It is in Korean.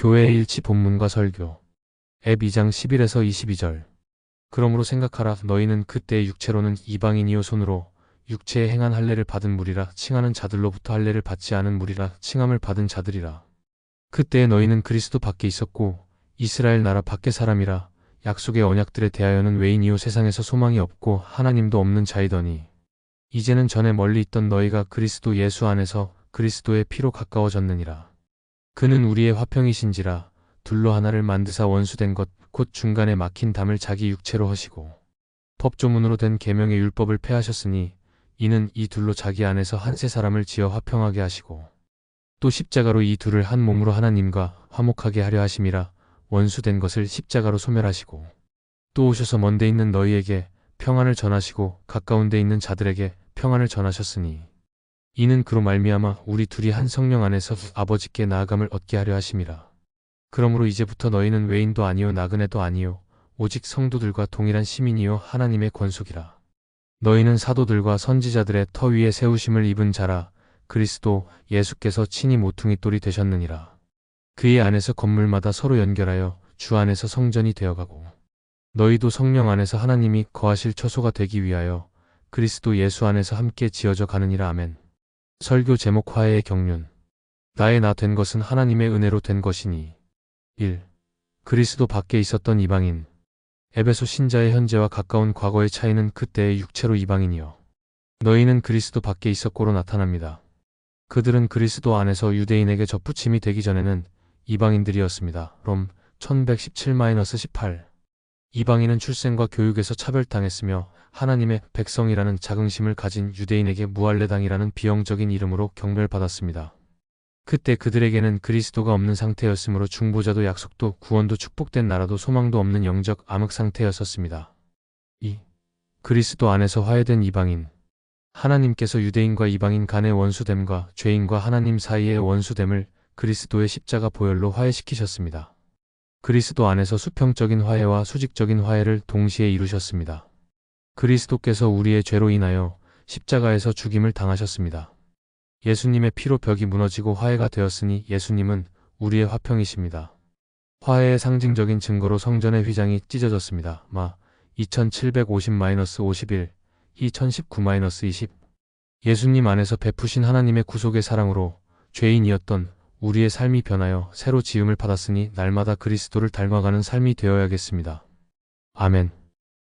교회의 일치 본문과 설교. 앱 2장 11에서 22절. 그러므로 생각하라 너희는 그때의 육체로는 이방인이요 손으로 육체에 행한 할례를 받은 무리라 칭하는 자들로부터 할례를 받지 않은 무리라 칭함을 받은 자들이라. 그때에 너희는 그리스도 밖에 있었고 이스라엘 나라 밖의 사람이라 약속의 언약들에 대하여는 외인이요 세상에서 소망이 없고 하나님도 없는 자이더니 이제는 전에 멀리 있던 너희가 그리스도 예수 안에서 그리스도의 피로 가까워졌느니라. 그는 우리의 화평이신지라 둘로 하나를 만드사 원수된 것 곧 중간에 막힌 담을 자기 육체로 하시고 법조문으로 된 계명의 율법을 폐하셨으니 이는 이 둘로 자기 안에서 한 세 사람을 지어 화평하게 하시고 또 십자가로 이 둘을 한 몸으로 하나님과 화목하게 하려 하심이라 원수된 것을 십자가로 소멸하시고 또 오셔서 먼데 있는 너희에게 평안을 전하시고 가까운 데 있는 자들에게 평안을 전하셨으니 이는 그로 말미암아 우리 둘이 한 성령 안에서 아버지께 나아감을 얻게 하려 하심이라. 그러므로 이제부터 너희는 외인도 아니요 나그네도 아니요 오직 성도들과 동일한 시민이요 하나님의 권속이라. 너희는 사도들과 선지자들의 터 위에 세우심을 입은 자라 그리스도 예수께서 친히 모퉁이 돌이 되셨느니라. 그의 안에서 건물마다 서로 연결하여 주 안에서 성전이 되어가고 너희도 성령 안에서 하나님이 거하실 처소가 되기 위하여 그리스도 예수 안에서 함께 지어져 가느니라. 아멘. 설교 제목 화해의 경륜. 나의 나 된 것은 하나님의 은혜로 된 것이니. 1. 그리스도 밖에 있었던 이방인. 에베소 신자의 현재와 가까운 과거의 차이는 그때의 육체로 이방인이요. 너희는 그리스도 밖에 있었고로 나타납니다. 그들은 그리스도 안에서 유대인에게 접붙임이 되기 전에는 이방인들이었습니다. 롬 1117-18 이방인은 출생과 교육에서 차별당했으며 하나님의 백성이라는 자긍심을 가진 유대인에게 무할레당이라는 비영적인 이름으로 경멸받았습니다. 그때 그들에게는 그리스도가 없는 상태였으므로 중보자도 약속도 구원도 축복된 나라도 소망도 없는 영적 암흑 상태였었습니다. 2. 그리스도 안에서 화해된 이방인 하나님께서 유대인과 이방인 간의 원수됨과 죄인과 하나님 사이의 원수됨을 그리스도의 십자가 보혈로 화해시키셨습니다. 그리스도 안에서 수평적인 화해와 수직적인 화해를 동시에 이루셨습니다. 그리스도께서 우리의 죄로 인하여 십자가에서 죽임을 당하셨습니다. 예수님의 피로 벽이 무너지고 화해가 되었으니 예수님은 우리의 화평이십니다. 화해의 상징적인 증거로 성전의 휘장이 찢어졌습니다. 마 2750-51, 이1019-20 예수님 안에서 베푸신 하나님의 구속의 사랑으로 죄인이었던 우리의 삶이 변하여 새로 지음을 받았으니 날마다 그리스도를 닮아가는 삶이 되어야겠습니다. 아멘.